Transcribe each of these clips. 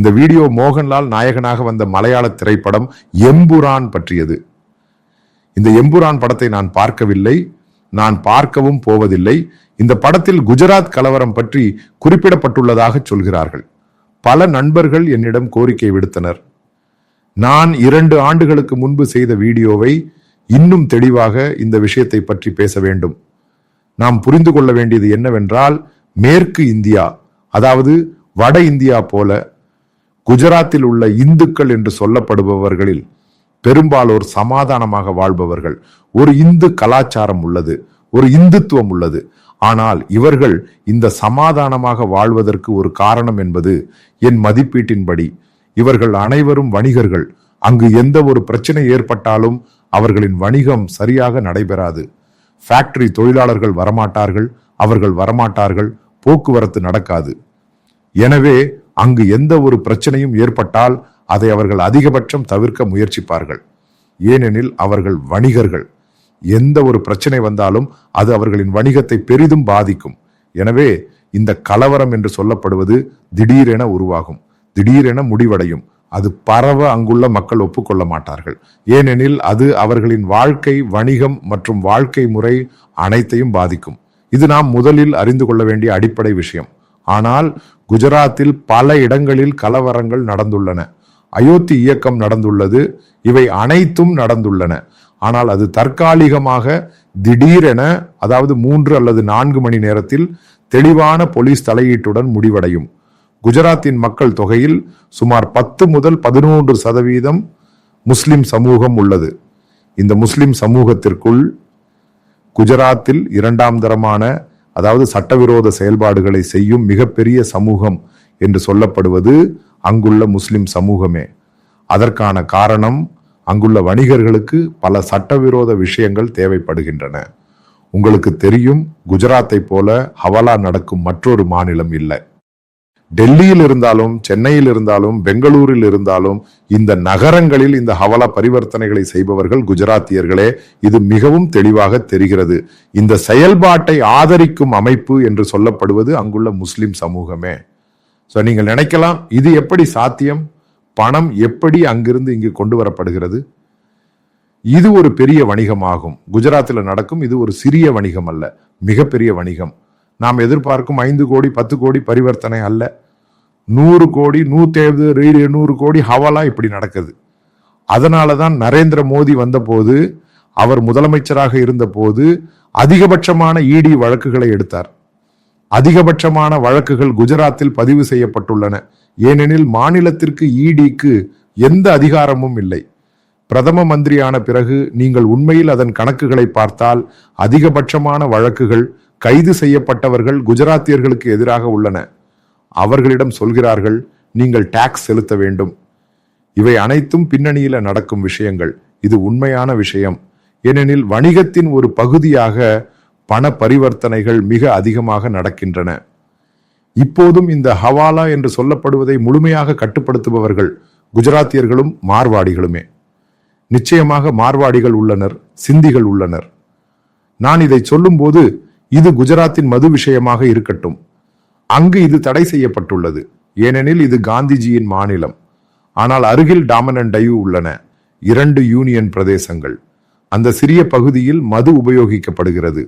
இந்த வீடியோ மோகன்லால் நாயகனாக வந்த மலையாள திரைப்படம் எம்புரான் பற்றியது. இந்த எம்புரான் படத்தை நான் பார்க்கவில்லை நான் பார்க்கவும் போவதில்லை. இந்த படத்தில் குஜராத் கலவரம் பற்றி குறிப்பிடப்பட்டுள்ளதாக சொல்கிறார்கள். பல நண்பர்கள் என்னிடம் கோரிக்கை விடுத்தனர். நான் இரண்டு ஆண்டுகளுக்கு முன்பு செய்த வீடியோவை இன்னும் தெளிவாக இந்த விஷயத்தை பற்றி பேச வேண்டும். நாம் புரிந்து கொள்ள வேண்டியது என்னவென்றால் மேற்கு இந்தியா அதாவது வட இந்தியா போல குஜராத்தில் உள்ள இந்துக்கள் என்று சொல்லப்படுபவர்களில் பெரும்பாலோர் சமாதானமாக வாழ்பவர்கள். ஒரு இந்து கலாச்சாரம் உள்ளது ஒரு இந்துத்துவம் உள்ளது. ஆனால் இவர்கள் இந்த சமாதானமாக வாழ்வதற்கு ஒரு காரணம் என்பது என் மதிப்பீட்டின்படி. இவர்கள் அனைவரும் வணிகர்கள். அங்கு எந்த ஒரு பிரச்சனை ஏற்பட்டாலும் அவர்களின் வணிகம் சரியாக நடைபெறாது. ஃபேக்டரி தொழிலாளர்கள் வரமாட்டார்கள் அவர்கள் வரமாட்டார்கள் போக்குவரத்து நடக்காது. எனவே அங்கு எந்த ஒரு பிரச்சனையும் ஏற்பட்டால் அதை அவர்கள் அதிகபட்சம் தவிர்க்க முயற்சிப்பார்கள். ஏனெனில் அவர்கள் வணிகர்கள். எந்த ஒரு பிரச்சனை வந்தாலும் அது அவர்களின் வணிகத்தை பெரிதும் பாதிக்கும். எனவே இந்த கலவரம் என்று சொல்லப்படுவது திடீரென உருவாகும். திடீரென முடிவடையும். அது பரவ அங்குள்ள மக்கள் ஒப்புக்கொள்ள மாட்டார்கள். ஏனெனில் அது அவர்களின் வாழ்க்கை வணிகம் மற்றும் வாழ்க்கை முறை அனைத்தையும் பாதிக்கும். இது நாம் முதலில் அறிந்து கொள்ள வேண்டிய அடிப்படை விஷயம். ஆனால் குஜராத்தில் பல இடங்களில் கலவரங்கள் நடந்துள்ளன. அயோத்தி இயக்கம் நடந்துள்ளது. இவை அனைத்தும் நடந்துள்ளன. ஆனால் அது தற்காலிகமாக திடீரென அதாவது மூன்று அல்லது நான்கு மணி நேரத்தில் தெளிவான போலீஸ் தலையீட்டுடன் முடிவடையும். குஜராத்தின் மக்கள் தொகையில் சுமார் பத்து முதல் பதினொன்று சதவீதம் முஸ்லிம் சமூகம் உள்ளது. இந்த முஸ்லிம் சமூகத்திற்குள் குஜராத்தில் இரண்டாம் தரமான அதாவது சட்டவிரோத செயல்பாடுகளை செய்யும் மிகப்பெரிய சமூகம் என்று சொல்லப்படுவது அங்குள்ள முஸ்லிம் சமூகமே. அதற்கான காரணம் அங்குள்ள வணிகர்களுக்கு பல சட்டவிரோத விஷயங்கள் தேவைப்படுகின்றன. உங்களுக்கு தெரியும் குஜராத்தை போல ஹவாலா நடக்கும் மற்றொரு மாநிலம் இல்லை. டெல்லியில் இருந்தாலும் சென்னையில் இருந்தாலும் பெங்களூரில் இருந்தாலும் இந்த நகரங்களில் இந்த ஹவலா பரிவர்த்தனைகளை செய்பவர்கள் குஜராத்தியர்களே இது மிகவும் தெளிவாக தெரிகிறது. இந்த செயல்பாட்டை ஆதரிக்கும் அமைப்பு என்று சொல்லப்படுவது அங்குள்ள முஸ்லிம் சமூகமே. ஸோ நீங்கள் நினைக்கலாம் இது எப்படி சாத்தியம்? பணம் எப்படி அங்கிருந்து இங்கு கொண்டு வரப்படுகிறது? இது ஒரு பெரிய வணிகமாகும். குஜராத்தில் நடக்கும் இது ஒரு சிறிய வணிகம் அல்ல மிகப்பெரிய வணிகம். நாம் எதிர்பார்க்கும் ஐந்து கோடி பத்து கோடி பரிவர்த்தனை அல்ல. நூறு கோடி நூத்தி நூறு கோடி ஹவாலா இப்படி நடக்குது. அதனால தான் நரேந்திர மோடி வந்தபோது அவர் முதலமைச்சராக இருந்தபோது அதிகபட்சமான இடி வழக்குகளை எடுத்தார். அதிகபட்சமான வழக்குகள் குஜராத்தில் பதிவு செய்யப்பட்டுள்ளன. ஏனெனில் மாநிலத்திற்கு இடிக்கு எந்த அதிகாரமும் இல்லை. பிரதம மந்திரியான பிறகு நீங்கள் உண்மையில் அதன் கணக்குகளை பார்த்தால் அதிகபட்சமான வழக்குகள் கைது செய்யப்பட்டவர்கள் குஜராத்தியர்களுக்கு எதிராக உள்ளன. அவர்களிடம் சொல்கிறார்கள் நீங்கள் டாக்ஸ் செலுத்த வேண்டும். இவை அனைத்தும் பின்னணியில நடக்கும் விஷயங்கள். இது உண்மையான விஷயம். ஏனெனில் வணிகத்தின் ஒரு பகுதியாக பண பரிவர்த்தனைகள் மிக அதிகமாக நடக்கின்றன. இப்போதும் இந்த ஹவாலா என்று சொல்லப்படுவதை முழுமையாக கட்டுப்படுத்துபவர்கள் குஜராத்தியர்களும் மார்வாடிகளுமே. நிச்சயமாக மார்வாடிகள் உள்ளனர் சிந்திகள் உள்ளனர். நான் இதை சொல்லும்போது இது குஜராத்தின் மது விஷயமாக இருக்கட்டும். அங்கு இது தடை செய்யப்பட்டுள்ளது. ஏனெனில் இது காந்திஜியின் மாநிலம். ஆனால் அருகில் டாமன் அண்ட் டையூ உள்ளன. இரண்டு யூனியன் பிரதேசங்கள். அந்த சிறிய பகுதியில் மது உபயோகிக்கப்படுகிறது.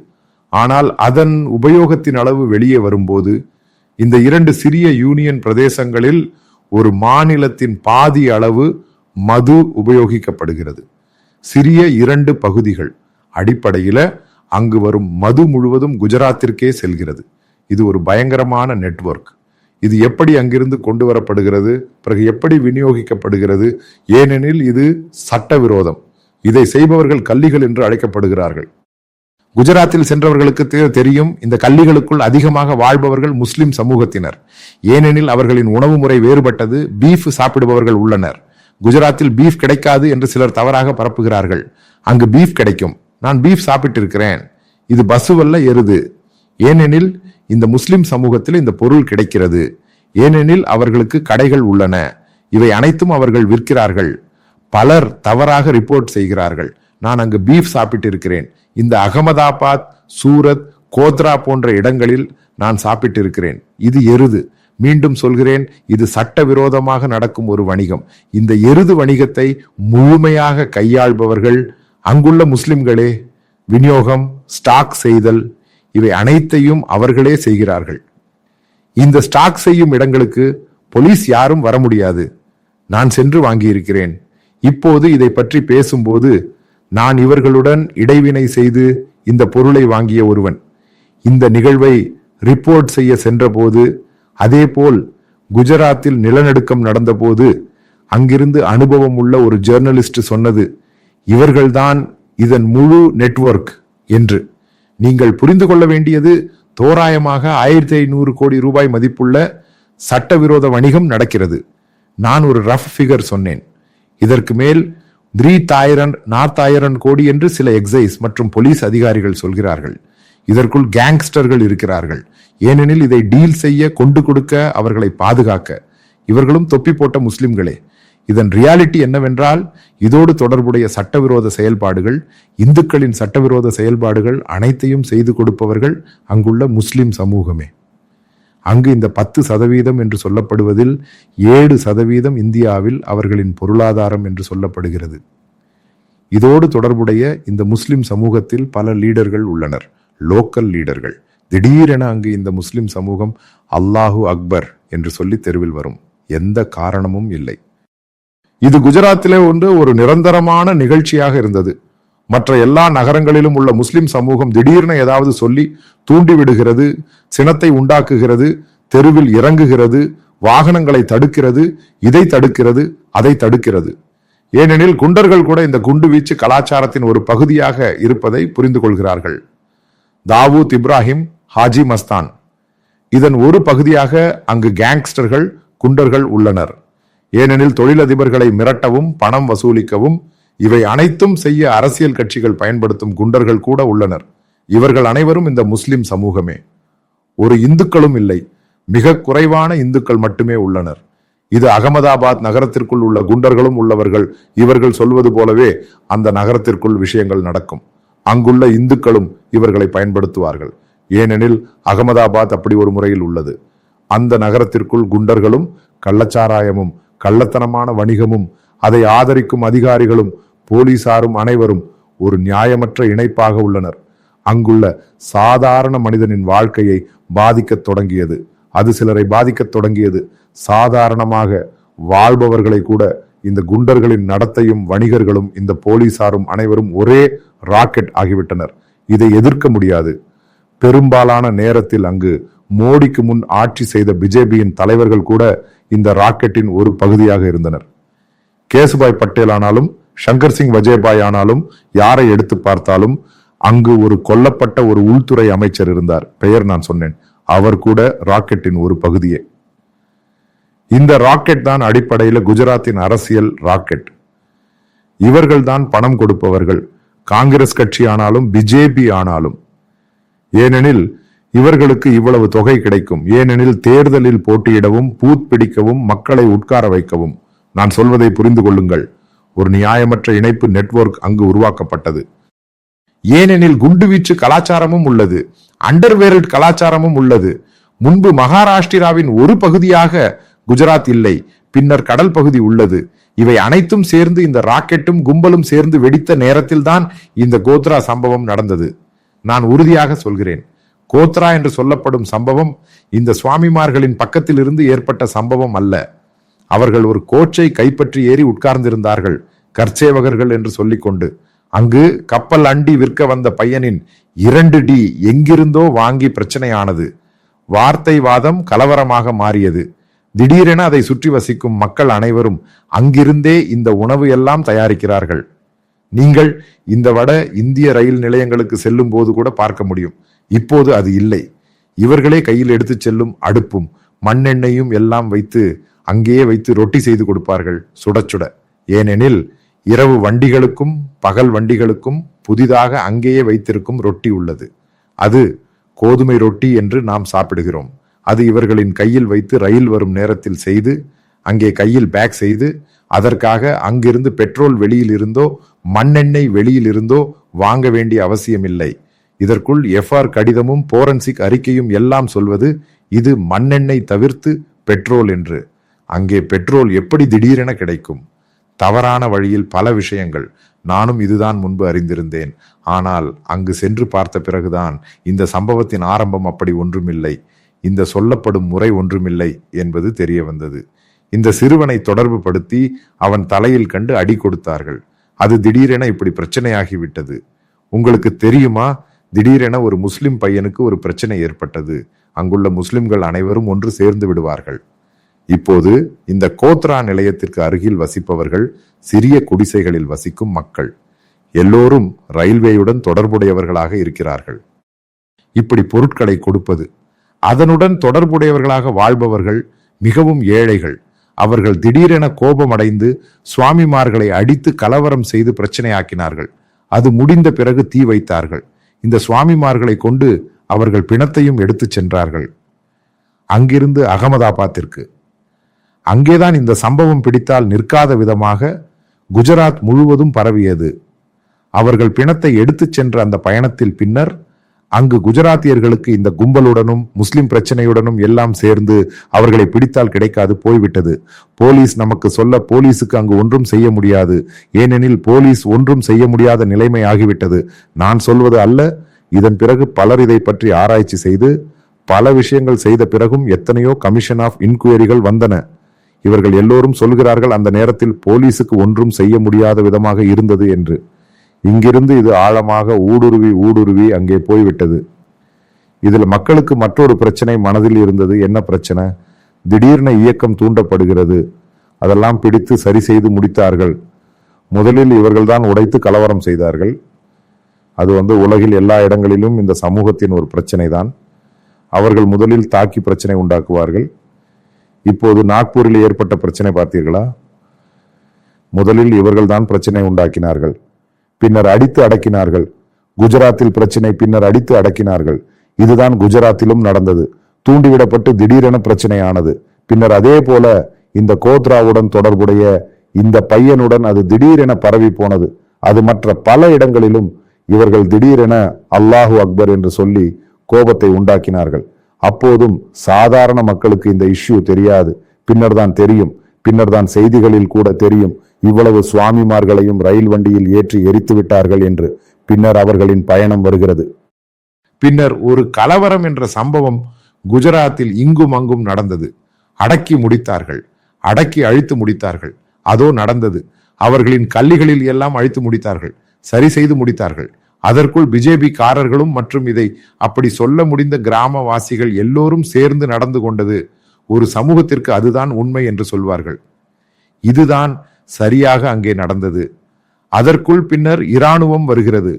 ஆனால் அதன் உபயோகத்தின் அளவு வெளியே வரும்போது இந்த இரண்டு சிறிய யூனியன் பிரதேசங்களில் ஒரு மாநிலத்தின் பாதி அளவு மது உபயோகிக்கப்படுகிறது. சிறிய இரண்டு பகுதிகள். அடிப்படையில் அங்கு வரும் மது முழுவதும் குஜராத்திற்கே செல்கிறது. இது ஒரு பயங்கரமான நெட்வொர்க் இது எப்படி அங்கிருந்து கொண்டு வரப்படுகிறது? பிறகு எப்படி விநியோகிக்கப்படுகிறது? ஏனெனில் இது சட்டவிரோதம். இதை செய்பவர்கள் கல்லிகள் என்று அழைக்கப்படுகிறார்கள். குஜராத்தில் சென்றவர்களுக்கு தெ- தெரியும் இந்த கல்லிகளுக்குள் அதிகமாக வாழ்பவர்கள் முஸ்லிம் சமூகத்தினர். ஏனெனில் அவர்களின் உணவு முறை வேறுபட்டது பீஃப் சாப்பிடுபவர்கள் உள்ளனர். குஜராத்தில் பீஃப் கிடைக்காது என்று சிலர் தவறாக பரப்புகிறார்கள். அங்கு பீஃப் கிடைக்கும். நான் பீஃப் சாப்பிட்டு இருக்கிறேன் இது பசுவல்ல எருது ஏனெனில் இந்த முஸ்லிம் சமூகத்தில் இந்த பொருள் கிடைக்கிறது. ஏனெனில் அவர்களுக்கு கடைகள் உள்ளன. இவை அனைத்தும் அவர்கள் விற்கிறார்கள். பலர் தவறாக ரிப்போர்ட் செய்கிறார்கள். நான் அங்கு பீஃப் சாப்பிட்டு இருக்கிறேன். இந்த அகமதாபாத் சூரத் கோத்ரா போன்ற இடங்களில் நான் சாப்பிட்டு இருக்கிறேன். இது எருது. மீண்டும் சொல்கிறேன் இது சட்டவிரோதமாக நடக்கும் ஒரு வணிகம். இந்த எருது வணிகத்தை முழுமையாக கையாள்பவர்கள் அங்குள்ள முஸ்லிம்களே விநியோகம் ஸ்டாக் செய்தல் இவை அனைத்தையும் அவர்களே செய்கிறார்கள். இந்த ஸ்டாக் செய்யும் இடங்களுக்கு போலீஸ் யாரும் வர முடியாது. நான் சென்று வாங்கியிருக்கிறேன். இப்போது இதை பற்றி பேசும்போது நான் இவர்களுடன் இடைவினை செய்து இந்த பொருளை வாங்கிய ஒருவன். இந்த நிகழ்வை ரிப்போர்ட் செய்ய சென்றபோது அதேபோல் குஜராத்தில் நிலநடுக்கம் நடந்தபோது அங்கிருந்து அனுபவம் உள்ள ஒரு ஜேர்னலிஸ்ட் சொன்னது இவர்கள்தான் இதன் முழு நெட்வொர்க் என்று. நீங்கள் புரிந்து கொள்ள வேண்டியது தோராயமாக ஆயிரத்தி ஐநூறு கோடி ரூபாய் மதிப்புள்ள சட்டவிரோத வணிகம் நடக்கிறது. நான் ஒரு ரஃப் ஃபிகர் சொன்னேன். இதற்கு மேல் த்ரீ தாயிரன் நார்த்தாயிரன் கோடி என்று சில எக்ஸைஸ் மற்றும் போலீஸ் அதிகாரிகள் சொல்கிறார்கள். இதற்குள் கேங்ஸ்டர்கள் இருக்கிறார்கள். ஏனெனில் இதை டீல் செய்ய கொண்டு கொடுக்க அவர்களை பாதுகாக்க. இவர்களும் தொப்பி போட்ட முஸ்லிம்களே இதன் ரியாலிட்டி என்னவென்றால் இதோடு தொடர்புடைய சட்டவிரோத செயல்பாடுகள் இந்துக்களின் சட்டவிரோத செயல்பாடுகள் அனைத்தையும் செய்து கொடுப்பவர்கள் அங்குள்ள முஸ்லிம் சமூகமே. அங்கு இந்த பத்து சதவீதம் என்று சொல்லப்படுவதில் ஏழு சதவீதம் இந்தியாவில் அவர்களின் பொருளாதாரம் என்று சொல்லப்படுகிறது. இதோடு தொடர்புடைய இந்த முஸ்லிம் சமூகத்தில் பல லீடர்கள் உள்ளனர். லோக்கல் லீடர்கள். திடீரென அங்கு இந்த முஸ்லிம் சமூகம் அல்லாஹு அக்பர் என்று சொல்லி தெருவில் வரும். எந்த காரணமும் இல்லை. இது குஜராத்திலே ஒன்று ஒரு நிரந்தரமான நிகழ்ச்சியாக இருந்தது. மற்ற எல்லா நகரங்களிலும் உள்ள முஸ்லிம் சமூகம் திடீர்னு ஏதாவது சொல்லி தூண்டிவிடுகிறது சினத்தை உண்டாக்குகிறது தெருவில் இறங்குகிறது வாகனங்களை தடுக்கிறது இதை தடுக்கிறது அதை தடுக்கிறது. ஏனெனில் குண்டர்கள் கூட இந்த குண்டு வீச்சு கலாச்சாரத்தின் ஒரு பகுதியாக இருப்பதை புரிந்து கொள்கிறார்கள். தாவூத் இப்ராஹிம் ஹாஜி மஸ்தான். இதன் ஒரு பகுதியாக அங்கு கேங்ஸ்டர்கள் குண்டர்கள் உள்ளனர். ஏனெனில் தொழிலதிபர்களை மிரட்டவும் பணம் வசூலிக்கவும் இவை அனைத்தும் செய்ய அரசியல் கட்சிகள் பயன்படுத்தும் குண்டர்கள் கூட உள்ளனர். இவர்கள் அனைவரும் இந்த முஸ்லிம் சமூகமே. ஒரு இந்துக்களும் இல்லை மிக குறைவான இந்துக்கள் மட்டுமே உள்ளனர். இது அகமதாபாத் நகரத்திற்குள் உள்ள குண்டர்களும் உள்ளவர்கள் இவர்கள் சொல்வது போலவே அந்த நகரத்திற்குள் விஷயங்கள் நடக்கும். அங்குள்ள இந்துக்களும் இவர்களை பயன்படுத்துவார்கள். ஏனெனில் அகமதாபாத் அப்படி ஒரு முறையில் உள்ளது. அந்த நகரத்திற்குள் குண்டர்களும் கள்ளச்சாராயமும் கள்ளத்தனமான வணிகமும் அதை ஆதரிக்கும் அதிகாரிகளும் போலீசாரும் அனைவரும் ஒரு நியாயமற்ற இணைப்பாக உள்ளனர். அங்குள்ள சாதாரண மனிதனின் வாழ்க்கையை பாதிக்கத் தொடங்கியது. அது சிலரை பாதிக்கத் தொடங்கியது. சாதாரணமாக வாழ்பவர்களை கூட இந்த குண்டர்களின் நடத்தையும் வணிகர்களும் இந்த போலீசாரும் அனைவரும் ஒரே ராக்கெட் ஆகிவிட்டனர். இதை எதிர்க்க முடியாது. பெரும்பாலான நேரத்தில் அங்கு மோடிக்கு முன் ஆட்சி செய்த பிஜேபியின் தலைவர்கள் கூட இந்த ராக்கெட்டின் ஒரு பகுதியாக இருந்தனர். கேசுபாய் பட்டேல் ஆனாலும் சங்கர் சிங் வஜேபாய் ஆனாலும் யாரை எடுத்து பார்த்தாலும் அங்கு ஒரு கொல்லப்பட்ட ஒரு உள்துறை அமைச்சர் இருந்தார். பெயர் நான் சொன்னேன். அவர் கூட ராக்கெட்டின் ஒரு பகுதியே. இந்த ராக்கெட் தான் அடிப்படையில் குஜராத்தின் அரசியல் ராக்கெட். இவர்கள் தான் பணம் கொடுப்பவர்கள். காங்கிரஸ் கட்சி ஆனாலும் பிஜேபி ஆனாலும். ஏனெனில் இவர்களுக்கு இவ்வளவு தொகை கிடைக்கும். ஏனெனில் தேர்தலில் போட்டியிடவும் பூத் பிடிக்கவும் மக்களை உட்கார வைக்கவும். நான் சொல்வதை புரிந்து கொள்ளுங்கள். ஒரு நியாயமற்ற இணைப்பு நெட்வொர்க் அங்கு உருவாக்கப்பட்டது. ஏனெனில் குண்டுவீச்சு கலாச்சாரமும் உள்ளது. அண்டர்வேர்ல்ட் கலாச்சாரமும் உள்ளது. முன்பு மகாராஷ்டிராவின் ஒரு பகுதியாக குஜராத் இல்லை. பின்னர் கடல் பகுதி உள்ளது. இவை அனைத்தும் சேர்ந்து இந்த ராக்கெட்டும் கும்பலும் சேர்ந்து வெடித்த நேரத்தில் தான் இந்த கோத்ரா சம்பவம் நடந்தது. நான் உறுதியாக சொல்கிறேன். கோத்ரா என்று சொல்லப்படும் சம்பவம் இந்த சுவாமிமார்களின் பக்கத்தில் இருந்து ஏற்பட்ட சம்பவம் அல்ல. அவர்கள் ஒரு கோச்சை கைப்பற்றி ஏறி உட்கார்ந்திருந்தார்கள் கற்சேவகர்கள் என்று சொல்லிக்கொண்டு. அங்கு கப்பல் அண்டி விற்க வந்த பையனின் இரண்டு டி எங்கிருந்தோ வாங்கி பிரச்சனையானது. வார்த்தை வாதம் கலவரமாக மாறியது. திடீரென அதை சுற்றி வசிக்கும் மக்கள் அனைவரும் அங்கிருந்தே இந்த உணவு எல்லாம் தயாரிக்கிறார்கள். நீங்கள் இந்த வட இந்திய ரயில் நிலையங்களுக்கு செல்லும் போது கூட பார்க்க முடியும். இப்போது அது இல்லை. இவர்களே கையில் எடுத்துச் செல்லும் அடுப்பும் மண்ணெண்ணெயும் எல்லாம் வைத்து அங்கேயே வைத்து ரொட்டி செய்து கொடுப்பார்கள் சுட சுட. ஏனெனில் இரவு வண்டிகளுக்கும் பகல் வண்டிகளுக்கும் புதிதாக அங்கேயே வைத்திருக்கும் ரொட்டி உள்ளது. அது கோதுமை ரொட்டி என்று நாம் சாப்பிடுகிறோம். அது இவர்களின் கையில் வைத்து ரயில் வரும் நேரத்தில் செய்து அங்கே கையில் பேக் செய்து அதற்காக அங்கிருந்து பெட்ரோல் வெளியில் இருந்தோ மண்ணெண்ணெய் வெளியில் இருந்தோ வாங்க வேண்டிய அவசியமில்லை. இதற்குள் எஃப்ஆர் கடிதமும் போரன்சிக் அறிக்கையும் எல்லாம் சொல்வது இது மண்ணெண்ணெய் தவிர்த்து பெட்ரோல் என்று. அங்கே பெட்ரோல் எப்படி திடீரென கிடைக்கும்? தவறான வழியில் பல விஷயங்கள். நானும் இதுதான் முன்பு அறிந்திருந்தேன். ஆனால் அங்கு சென்று பார்த்த பிறகுதான் இந்த சம்பவத்தின் ஆரம்பம் அப்படி ஒன்றுமில்லை. இந்த சொல்லப்படும் முறை ஒன்றுமில்லை என்பது தெரிய வந்தது இந்த சிறுவனை தொடர்பு படுத்தி அவன் தலையில் கண்டு அடி கொடுத்தார்கள். அது திடீரென இப்படி பிரச்சனையாகிவிட்டது. உங்களுக்கு தெரியுமா? திடீரென ஒரு முஸ்லிம் பையனுக்கு ஒரு பிரச்சனை ஏற்பட்டது. அங்குள்ள முஸ்லிம்கள் அனைவரும் ஒன்று சேர்ந்து விடுவார்கள். இப்போது இந்த கோத்ரா நிலையத்திற்கு அருகில் வசிப்பவர்கள் சிறிய குடிசைகளில் வசிக்கும் மக்கள். எல்லோரும் ரயில்வேயுடன் தொடர்புடையவர்களாக இருக்கிறார்கள். இப்படி பொருட்களை கொடுப்பது. அதனுடன் தொடர்புடையவர்களாக வாழ்பவர்கள் மிகவும் ஏழைகள். அவர்கள் திடீரென கோபமடைந்து சுவாமிமார்களை அடித்து கலவரம் செய்து பிரச்சனையாக்கினார்கள். அது முடிந்த பிறகு தீ வைத்தார்கள். இந்த சுவாமிமார்களை கொண்டு அவர்கள் பிணத்தையும் எடுத்துச் சென்றார்கள். அங்கிருந்து அகமதாபாத்திற்கு. அங்கேதான் இந்த சம்பவம் பிடித்தால் நிற்காத விதமாக குஜராத் முழுவதும் பரவியது. அவர்கள் பிணத்தை எடுத்துச் சென்ற அந்த பயணத்தில் பின்னர் அங்கு குஜராத்தியர்களுக்கு இந்த கும்பலுடனும் முஸ்லிம் பிரச்சனையுடனும் எல்லாம் சேர்ந்து அவர்களை பிடித்தால் கிடைக்காது போய்விட்டது. போலீஸ் நமக்கு சொல்ல போலீஸுக்கு அங்கு ஒன்றும் செய்ய முடியாது. ஏனெனில் போலீஸ் ஒன்றும் செய்ய முடியாத நிலைமை ஆகிவிட்டது. நான் சொல்வது அல்ல இதன் பிறகு பலர் இதை பற்றி ஆராய்ச்சி செய்து பல விஷயங்கள் செய்த பிறகும் எத்தனையோ கமிஷன் ஆஃப் இன்குயரிகள் வந்தன. இவர்கள் எல்லோரும் சொல்கிறார்கள் அந்த நேரத்தில் போலீஸுக்கு ஒன்றும் செய்ய முடியாத விதமாக இருந்தது என்று. இங்கிருந்து இது ஆழமாக ஊடுருவி ஊடுருவி அங்கே போய்விட்டது. இதில் மக்களுக்கு மற்றொரு பிரச்சனை மனதில் இருந்தது. என்ன பிரச்சனை? திடீர்னு இயக்கம் தூண்டப்படுகிறது. அதெல்லாம் பிடித்து சரி செய்து முடித்தார்கள். முதலில் இவர்கள்தான் உடைத்து கலவரம் செய்தார்கள். அது வந்து உலகில் எல்லா இடங்களிலும் இந்த சமூகத்தின் ஒரு பிரச்சனை தான் அவர்கள் முதலில் தாக்கி பிரச்சனை உண்டாக்குவார்கள். இப்போது நாக்பூரில் ஏற்பட்ட பிரச்சனை பார்த்தீர்களா? முதலில் இவர்கள்தான் பிரச்சனை உண்டாக்கினார்கள். பின்னர் அடித்து அடக்கினார்கள். குஜராத்தில் பிரச்சனை பின்னர் அடித்து அடக்கினார்கள். இதுதான் குஜராத்திலும் நடந்தது. தூண்டிவிடப்பட்டு திடீரென பிரச்சனையானது. பின்னர் அதே போல இந்த கோத்ராவுடன் தொடர்புடைய இந்த பையனுடன் அது திடீரென பரவி போனது. அது மற்ற பல இடங்களிலும் இவர்கள் திடீரென அல்லாஹு அக்பர் என்று சொல்லி கோபத்தை உண்டாக்கினார்கள். அப்போதும் சாதாரண மக்களுக்கு இந்த இஷ்யூ தெரியாது. பின்னர் தான் தெரியும். பின்னர் தான் செய்திகளில் கூட தெரியும் இவ்வளவு சுவாமிமார்களையும் ரயில் வண்டியில் ஏற்றி எரித்து விட்டார்கள் என்று பின்னர் அவர்களின் பயணம் வருகிறது. பின்னர் ஒரு கலவரம் என்ற சம்பவம் குஜராத்தில் இங்கும் அங்கும் நடந்தது. அடக்கி முடித்தார்கள். அடக்கி அழித்து முடித்தார்கள். அதோ நடந்தது. அவர்களின் கல்லிகளில் எல்லாம் அழித்து முடித்தார்கள். சரி செய்து முடித்தார்கள். அதற்குள் பிஜேபி காரர்களும் மற்றும் இதை அப்படி சொல்ல முடிந்த கிராமவாசிகள் எல்லோரும் சேர்ந்து நடந்து கொண்டது ஒரு சமூகத்திற்கு அதுதான் உண்மை என்று சொல்வார்கள். இதுதான் சரியாக அங்கே நடந்தது. அதற்குள் பின்னர் இராணுவம் வருகிறது.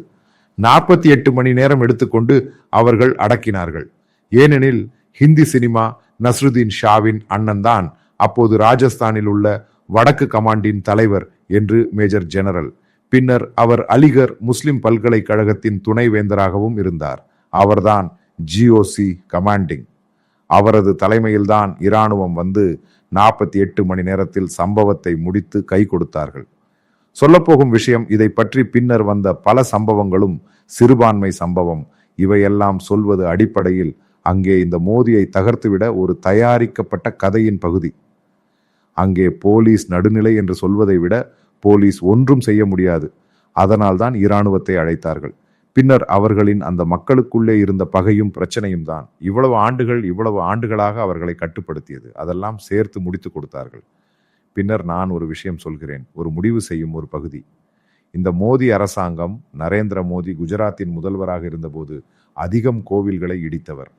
நாற்பத்தி எட்டு மணி நேரம் எடுத்துக்கொண்டு அவர்கள் அடக்கினார்கள். ஏனெனில் ஹிந்தி சினிமா நஸ்ருதீன் ஷாவின் அண்ணன் தான் அப்போது ராஜஸ்தானில் உள்ள வடக்கு கமாண்டின் தலைவர் என்று மேஜர் ஜெனரல். பின்னர் அவர் அலிகர் முஸ்லிம் பல்கலைக்கழகத்தின் துணைவேந்தராகவும் இருந்தார். அவர்தான் ஜிஓசி கமாண்டிங் அவரது தலைமையில்தான் இராணுவம் வந்து நாற்பத்தி எட்டு மணி நேரத்தில் சம்பவத்தை முடித்து கை கொடுத்தார்கள். சொல்லப்போகும் விஷயம் இதை பற்றி பின்னர் வந்த பல சம்பவங்களும் சிறுபான்மை சம்பவம். இவையெல்லாம் சொல்வது அடிப்படையில் அங்கே இந்த மோதியை தகர்த்துவிட ஒரு தயாரிக்கப்பட்ட கதையின் பகுதி. அங்கே போலீஸ் நடுநிலை என்று சொல்வதை விட போலீஸ் ஒன்றும் செய்ய முடியாது. அதனால்தான் இராணுவத்தை அழைத்தார்கள். பின்னர் அவர்களின் அந்த மக்களுக்குள்ளே இருந்த பகையும் பிரச்சனையும் தான். இவ்வளவு ஆண்டுகள் இவ்வளவு ஆண்டுகளாக அவர்களை கட்டுப்படுத்தியது. அதெல்லாம் சேர்த்து முடித்து கொடுத்தார்கள். பின்னர் நான் ஒரு விஷயம் சொல்கிறேன். ஒரு முடிவு செய்யும் ஒரு பகுதி. இந்த மோடி அரசாங்கம் நரேந்திர மோடி குஜராத்தின் முதல்வராக இருந்தபோது அதிகம் கோவில்களை இடித்தவர்.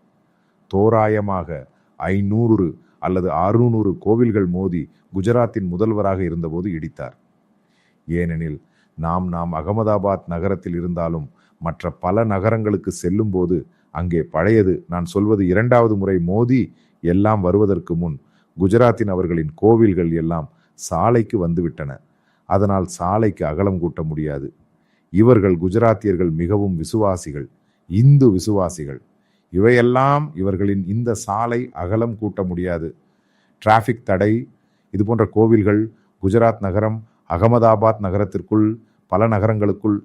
தோராயமாக ஐநூறு அல்லது அறுநூறு கோவில்கள் மோதி குஜராத்தின் முதல்வராக இருந்தபோது இடித்தார். ஏனெனில் நாம் நாம் அகமதாபாத் நகரத்தில் இருந்தாலும் மற்ற பல நகரங்களுக்கு செல்லும்போது அங்கே பழையது நான் சொல்வது இரண்டாவது முறை மோதி எல்லாம் வருவதற்கு முன் குஜராத்தின் அவர்களின் கோவில்கள் எல்லாம் சாலைக்கு வந்துவிட்டன. அதனால் சாலைக்கு அகலம் கூட்ட முடியாது. இவர்கள் குஜராத்தியர்கள் மிகவும் விசுவாசிகள் இந்து விசுவாசிகள். இவையெல்லாம் இவர்களின் இந்த சாலை அகலம் கூட்ட முடியாது. டிராஃபிக் தடை இது போன்ற கோவில்கள் குஜராத் நகரம் அகமதாபாத் நகரத்திற்குள் பல நகரங்களுக்குள்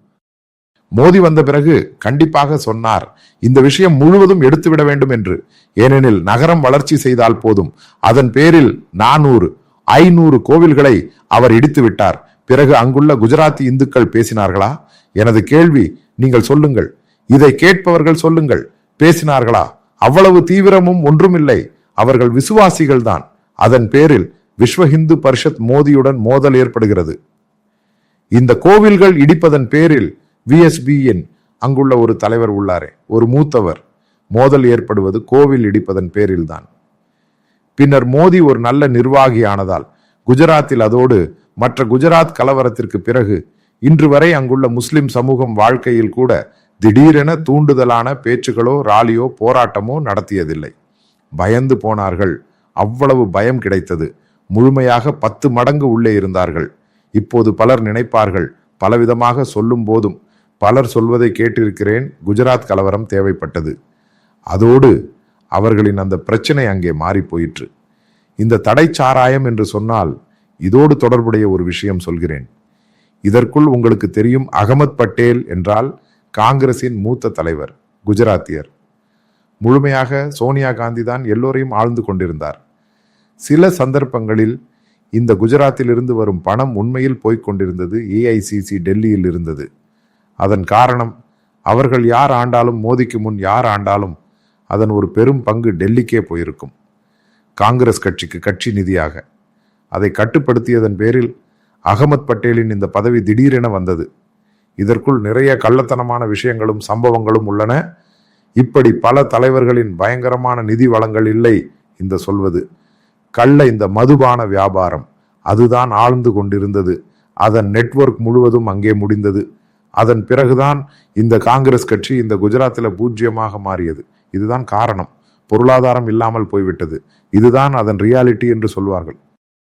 மோதி வந்த பிறகு கண்டிப்பாக சொன்னார் இந்த விஷயம் முழுவதும் எடுத்துவிட வேண்டும் என்று. ஏனெனில் நகரம் வளர்ச்சி செய்தால் போதும். அதன் பேரில் நானூறு ஐநூறு கோவில்களை அவர் இடித்து விட்டார். பிறகு அங்குள்ள குஜராத்தி இந்துக்கள் பேசினார்களா? எனது கேள்வி நீங்கள் சொல்லுங்கள். இதை கேட்பவர்கள் சொல்லுங்கள். பேசினார்களா? அவ்வளவு தீவிரமும் ஒன்றுமில்லை. அவர்கள் விசுவாசிகள் தான் அதன் பேரில் விஸ்வ ஹிந்து பரிஷத் மோதியுடன் மோதல் ஏற்படுகிறது. இந்த கோவில்கள் இடிப்பதன் பேரில் விஎஸ்பியின் அங்குள்ள ஒரு தலைவர் உள்ளாரே. ஒரு மூத்தவர். மோதல் ஏற்படுவது கோவில் இடிப்பதன் பேரில்தான். பின்னர் மோடி ஒரு நல்ல நிர்வாகி ஆனதால் குஜராத்தில் அதோடு மற்ற குஜராத் கலவரத்திற்கு பிறகு இன்று வரை அங்குள்ள முஸ்லிம் சமூகம் வாழ்க்கையில் கூட திடீரென தூண்டுதலான பேச்சுகளோ ராலியோ போராட்டமோ நடத்தியதில்லை. பயந்து போனார்கள். அவ்வளவு பயம் கிடைத்தது. முழுமையாக பத்து மடங்கு உள்ளே இருந்தார்கள். இப்போது பலர் நினைப்பார்கள். பலவிதமாக சொல்லும் போதும் பலர் சொல்வதை கேட்டிருக்கிறேன். குஜராத் கலவரம் தேவைப்பட்டது. அதோடு அவர்களின் அந்த பிரச்சனை அங்கே மாறி போயிற்று. இந்த தடை சாராயம் என்று சொன்னால் இதோடு தொடர்புடைய ஒரு விஷயம் சொல்கிறேன். இதற்குள் உங்களுக்கு தெரியும் அகமத் பட்டேல் என்றால் காங்கிரசின் மூத்த தலைவர் குஜராத்தியர். முழுமையாக சோனியா காந்தி தான் எல்லோரையும் ஆழ்ந்து கொண்டிருந்தார். சில சந்தர்ப்பங்களில் இந்த குஜராத்திலிருந்து வரும் பணம் உண்மையில் போய்க் கொண்டிருந்தது ஏஐசிசி டெல்லியில் இருந்தது. அதன் காரணம் அவர்கள் யார் ஆண்டாலும் மோதிக்கு முன் யார் ஆண்டாலும் அதன் ஒரு பெரும் பங்கு டெல்லிக்கே போயிருக்கும். காங்கிரஸ் கட்சிக்கு கட்சி நிதியாக. அதை கட்டுப்படுத்தியதன் பேரில் அகமத் பட்டேலின் இந்த பதவி திடீரென வந்தது. இதற்குள் நிறைய கள்ளத்தனமான விஷயங்களும் சம்பவங்களும் உள்ளன. இப்படி பல தலைவர்களின் பயங்கரமான நிதி வளங்கள் இல்லை இந்த சொல்வது. கள்ள இந்த மதுபான வியாபாரம் அதுதான் ஆழ்ந்து கொண்டிருந்தது. அதன் நெட்வொர்க் முழுவதும் அங்கே முடிந்தது. அதன் பிறகுதான் இந்த காங்கிரஸ் கட்சி இந்த குஜராத்தில் பூஜ்ஜியமாக மாறியது. இதுதான் காரணம். பொருளாதாரம் இல்லாமல் போய்விட்டது. இதுதான் அதன் ரியாலிட்டி என்று சொல்வார்கள்.